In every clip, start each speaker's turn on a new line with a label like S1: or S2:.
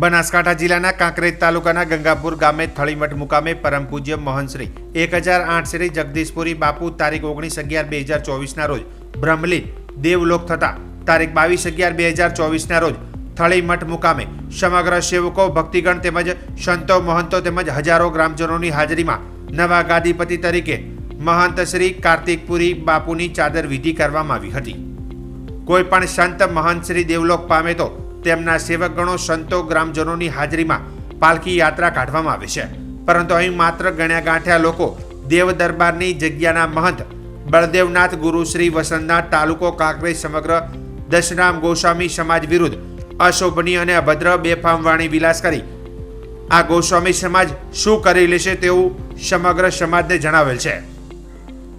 S1: બનાસકાંઠા જિલ્લાના કાંકરેજ તાલુકાના ગંગાપુર ગામે થળીમઠ મુકામે પરમ પૂજ્ય મહંશ્રી એક હજાર આઠ શ્રી જગદીશપુરી બાપુ તારીખ ઓગણીસ અગિયાર બે હજાર ચોવીસના રોજ બ્રહ્મલીન દેવલોક થતા તારીખ બાવીસ અગિયાર બે હજાર ચોવીસના રોજ થળીમઠ મુકામે સમગ્ર સેવકો, ભક્તિગણ તેમજ સંતો, મહંતો તેમજ હજારો ગ્રામજનોની હાજરીમાં નવા ગાદીપતિ તરીકે મહંત શ્રી કાર્તિકપુરી બાપુની ચાદર વિધિ કરવામાં આવી હતી. કોઈ પણ સંત મહંત શ્રી દેવલોક પામે તો તેમના સેવકગણો સંતો ગ્રામજનોની હાજરીમાં પાલખી યાત્રા કાઢવામાં આવે છે. પરંતુ અહીં માત્ર ગણ્યા ગાંઠ્યા લોકો દેવ દરબારની જગ્યાના મહંત બળદેવનાથ ગુરુ શ્રી વસંતનાથ તાલુકો કાંકરેજ સમગ્ર દશરામ ગોસ્વામી સમાજ વિરુદ્ધ અશોભનીય અને અભદ્ર બેફામ વાણી વિલાસ કરી આ ગોસ્વામી સમાજ શું કરી લેશે તેવું સમગ્ર સમાજને જણાવેલ છે.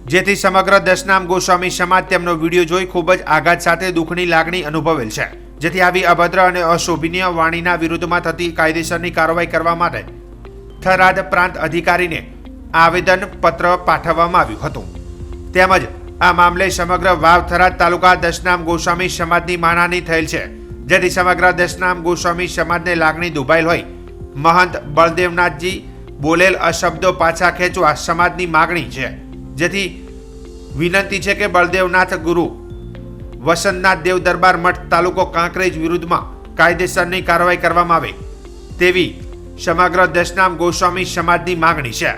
S1: જેથી સમગ્ર દશનામ ગોસ્વામી સમાજ તેમનો વીડિયો જોઈ ખૂબ જ આઘાત સાથે દુઃખની લાગણી અનુભવેલ છે. જેથી આવી અભદ્ર અને અશોભનીય વાણીના વિરુદ્ધમાં થતી કાયદેસરની કાર્યવાહી કરવા માટે થરાદ પ્રાંત અધિકારીને આવેદન પત્ર પાઠવવામાં આવ્યું હતું. તેમજ આ મામલે સમગ્ર વાવ થરાદ તાલુકા દશનામ ગોસ્વામી સમાજની માનાની થયેલ છે, જેથી સમગ્ર દશનામ ગોસ્વામી સમાજને લાગણી દુભાયેલ હોય. મહંત બળદેવનાથજી બોલેલ અશબ્દો પાછા ખેંચવા સમાજની માગણી છે. જેથી વિનંતી છે કે બળદેવનાથ ગુરુ વસંતનાથ દેવ દરબાર મઠ તાલુકો કાંકરેજ વિરુદ્ધમાં કાયદેસરની કાર્યવાહી કરવામાં આવે. તેવી સમગ્ર દશનામ ગોસ્વામી સમાજની માગણી છે.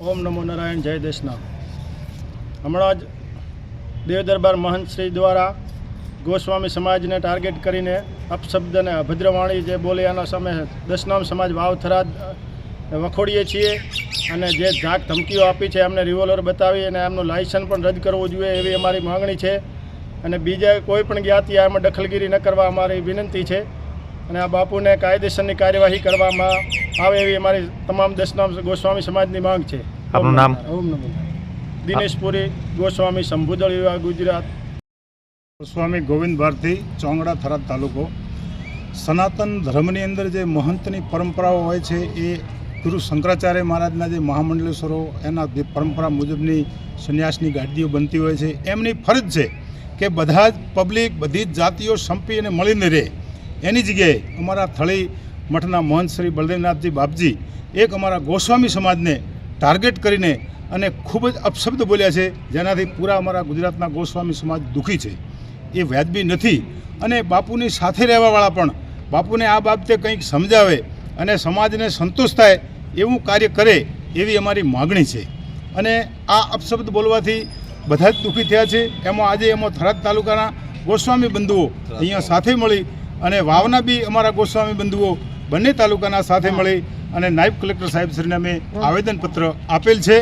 S2: ઓમ નમો નારાયણ, જય દેશનામ. હમણાં જ દેવ દરબાર મહંત શ્રી દ્વારા ગોસ્વામી સમાજને ટાર્ગેટ કરીને અપશબ્દ અને અભદ્રવાણી જે બોલે એના સામે દશનામ સમાજ વાવ થરાદ વખોડીએ છીએ અને જે ઝાક ધમકીઓ આપી છે એમને રિવોલ્વર બતાવી અને એમનું લાયસન્સ પણ રદ કરવું જોઈએ એવી અમારી માગણી છે. અને બીજા કોઈ પણ જ્ઞાતિ આમાં દખલગીરી ન કરવા અમારી વિનંતી છે. અને આ બાપુને કાયદેસરની કાર્યવાહી કરવામાં આવે એવી અમારી તમામ દશનામ ગોસ્વામી સમાજની માંગ છે.
S1: આપનું નામ?
S2: ઓમ નમો. દિનેશપુરી ગોસ્વામી સંભુદળ વિભાગ ગુજરાત.
S3: સ્વામી ગોવિંદ ભારતી ચોંગડા થરાદ તાલુકો. સનાતન ધર્મની અંદર જે મહંતની પરંપરાઓ હોય છે એ ગુરુ શંકરાચાર્ય મહારાજના જે મહામંડલેશ્વરો એના જે પરંપરા મુજબની સંન્યાસની ગાડીઓ બનતી હોય છે એમની ફરજ છે કે બધા જ પબ્લિક બધી જ જાતિઓ સંપી અને મળીને રહે. એની જગ્યાએ અમારા થળી મઠના મહંત શ્રી બલદેવનાથજી બાપજી એક અમારા ગોસ્વામી સમાજને ટાર્ગેટ કરીને અને ખૂબ જ અપશબ્દ બોલ્યા છે, જેનાથી પૂરા અમારા ગુજરાતના ગોસ્વામી સમાજ દુઃખી છે. એ વ્યાજબી નથી અને બાપુની સાથે રહેવાવાળા પણ બાપુને આ બાબતે કંઈક સમજાવે અને સમાજને સંતોષ થાય એવું કાર્ય કરે એવી અમારી માગણી છે. અને આ અપશબ્દ બોલવાથી બધા જ દુઃખી થયા છે. એમાં આજે એમાં થરાદ તાલુકાના ગોસ્વામી બંધુઓ અહીંયા સાથે મળી અને વાવના બી અમારા ગોસ્વામી બંધુઓ બંને તાલુકાના સાથે મળી અને નાયબ કલેક્ટર સાહેબશ્રીને અમે આવેદનપત્ર આપેલ છે.